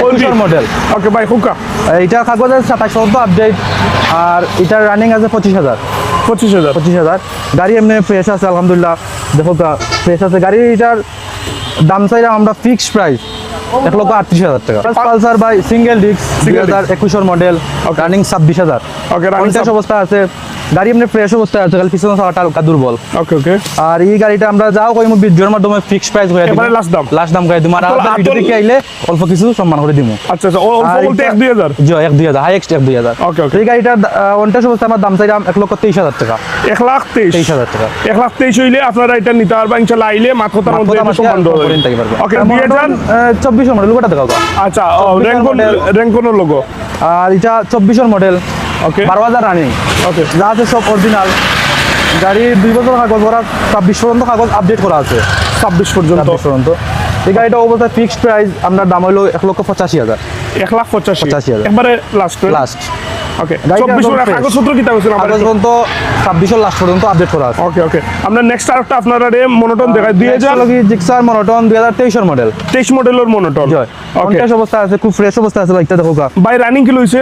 একুশের model okay ভাই হুকা এটা কাগজ আছে সাতাশ আপডেট আর এটার রানিং আছে পঁচিশ হাজার। পঁচিশ হাজার। পঁচিশ হাজার। গাড়ি এমনি ফ্রেশ আছে আলহামদুলিল্লাহ। দেখো ফ্রেশ আছে। গাড়ি এটার দাম চাইলাম আমরা ফিক্স প্রাইস এক লক্ষ আটত্রিশ হাজার টাকা। পালসার বাই সিঙ্গেল ডিস্ক দুই হাজার একুশের মডেল রানিং ছাব্বিশ হাজার। Running অবস্থা আছে। গাড়ি এমনি ফ্রেশ অবস্থায় আছে খালি পিছনে চালাটা হালকা দুর্বল। ওকে ওকে আর এই গাড়িটা আমরা যাও কই ভিডিওর মাধ্যমে ফিক্স প্রাইস হয়ে দিব। এবারে last দাম। লাস্ট দাম করে দিব। আর আমাদের ভিডিও দেখে আইলে অল্প কিছু সম্মান করে দিব আচ্ছা আচ্ছা অল্প বলতে এটা- এক দুই হাজার? জি এক দুই হাজার হাইয়েস্ট এক দুই হাজার। Okay, okay. এই গাড়িটার অনটেস অবস্থা আমার দাম চাইলাম এক লক্ষ তেইশ হাজার টাকা। এক লাখ তেইশ। তেইশ হাজার টাকা। এক লাখ তেইশ হইলে আপনারা এটা নিতে পারবেন ইনশাল্লাহ আইলে মাত্র তার মধ্যে সম্মান পারবে। ওকে আর দুই হাজার চব্বিশ মডেল লোকটা দেখাও আচ্ছা র্যাঙ্কন র্যাঙ্কনের লোগো আর এটা চব্বিশের মডেল ওকে বারো হাজার রানিং ওকে যা আছে সব অরিজিনাল গাড়ির দুই বছর কাগজ করা ছাব্বিশ পর্যন্ত কাগজ আপডেট করা আছে। ছাব্বিশ পর্যন্ত। পর্যন্ত। এই গাড়িটা অবস্থা ফিক্সড প্রাইস আপনার দাম হলো এক লক্ষ পঁচাশি হাজার। এক লাখ পঁচাশি। পঁচাশি হাজার। একবারে লাস্ট লাস্ট ওকে গাড়িটা চব্বিশ একদম fresh। কাগজপত্র কি থাকছে আমার কাগজ পর্যন্ত ছাব্বিশের লাস্ট পর্যন্ত আপডেট করা আছে। ওকে ওকে আমরা নেক্সট আরেকটা আপনারা রে মনোটন দেখাই। দুই হাজার জিক্সার মনোটন দুই হাজার তেইশের মডেল তেইশ মডেলের মনোটন অবস্থা আছে খুব ফ্রেশ অবস্থা আছে বাইকটা দেখো বাই রানিং কি লইছে?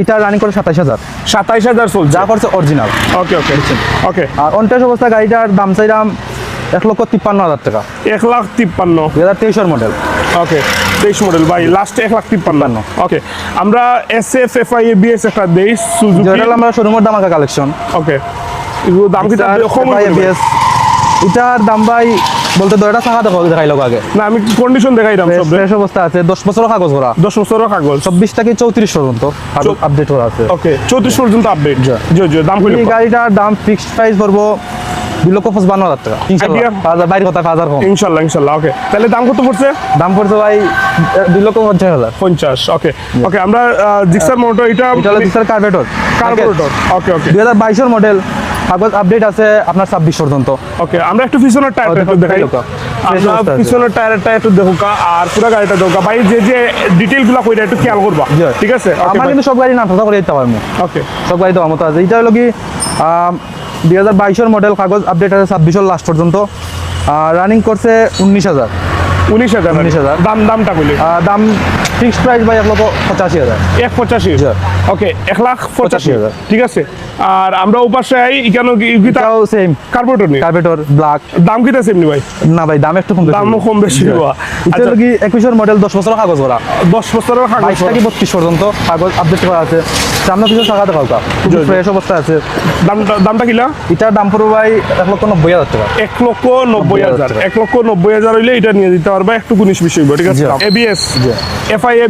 এটা রানিং করে সাতাইশ হাজার। সাতাইশ হাজার যা করছে অরিজিনাল ওকে ওকে ওকে আর অবস্থা গাড়িটার দাম চাইলাম এক লক্ষ তিপ্পান্ন হাজার টাকা। এক লাখ তিপ্পান্ন। দুই হাজার তেইশের মডেল ওকে তেইশ মডেল ভাই লাস্ট এক লাখ তিপ্পান্ন। ওকে আমরা S F F I BS একটা দেই সুজুকি আমরা শোরুমের দাম কালেকশন ওকে এগুলো দাম কি? এটার দাম ভাই বলতে দরটা চাকা দেখো দেখাই লোক আগে। না আমি কন্ডিশন দেখাইলাম সব ফ্রেশ অবস্থা আছে দশ বছর কাগজ করা দশ বছরের কাগজ। চব্বিশ থেকে চৌত্রিশ পর্যন্ত? চৌ- আপডেট করা আছে। ওকে চৌত্রিশ পর্যন্ত আপডেট জি। জি দাম কইলে। এই গাড়িটার দাম ফিক্সড প্রাইস পড়ব দুই লক্ষ পঁচপান্ন হাজার টাকা। ইনশাল্লাহ। Idea? পাঁচ হাজার বাইরে কথা পাঁচ হাজার কম ইনশাল্লাহ ইনশাল্লাহ ওকে তাহলে দাম কত পড়ছে? দাম পড়ছে ভাই দুই লক্ষ পঞ্চাশ হাজার। পঞ্চাশ ওকে ওকে আমরা জিক্সার মোটর এটা এটা হলো দিচ্ছেন কার্বেটর কার্বোরেটর ওকে ওকে দুই হাজার বাইশের মডেল কাগজ আপডেট আছে আপনার ছাব্বিশ পর্যন্ত। ওকে আমরা একটু পিছনের টায়ারটা একটু দেখাই। আমরা পিছনের টায়ারটা একটু দেখুকা আর পুরো গাড়িটা দেখুকা। ভাই যে যে ডিটেল কইরা একটু খেয়াল করবা। ঠিক আছে? আমার কিন্তু সব গাড়ি নাম কথা করে দিতে পারব। ওকে সব গাড়ি দেওয়ার মতো আছে। এটা হলো কি দুই হাজার বাইশের মডেল কাগজ আপডেট আছে ছাব্বিশের লাস্ট পর্যন্ত। রানিং করছে উনিশ হাজার। উনিশ হাজার। 19,000 দাম দামটা কইলে। দাম ফিক্সড প্রাইস ভাই এক লক্ষ পঁচাশি হাজার। এক পঁচাশি। ওকে এক লাখ পঁচাশি 85,000 ঠিক আছে। আর আমরা আই কেন এটাও সেম কার্বোরেটর নিয়ে কার্বেটর ব্ল্যাক দাম কিটা সেমনি ভাই? না ভাই দাম একটু কম। দামও কম বেশি। আচ্ছা। কি একুশের মডেল দশ বছর কাগজ করা দশ বছরের কাগজ বাইশ থেকে বত্রিশ পর্যন্ত? কাগজ আপডেট করা আছে। সামনে পিছনে টাকা দেখাও কা। ফ্রেশ অবস্থা আছে। দামটা দামটা কিলা? এটার দাম পড়বে ভাই এক লক্ষ নব্বই হাজার টাকা। এক লক্ষ নব্বই হাজার টাকা। এক লক্ষ নব্বই হাজার হইলে এটা নিয়ে দিতে পারবা একটু বিশ হইব ঠিক আছে। এবিএস জি। এফআই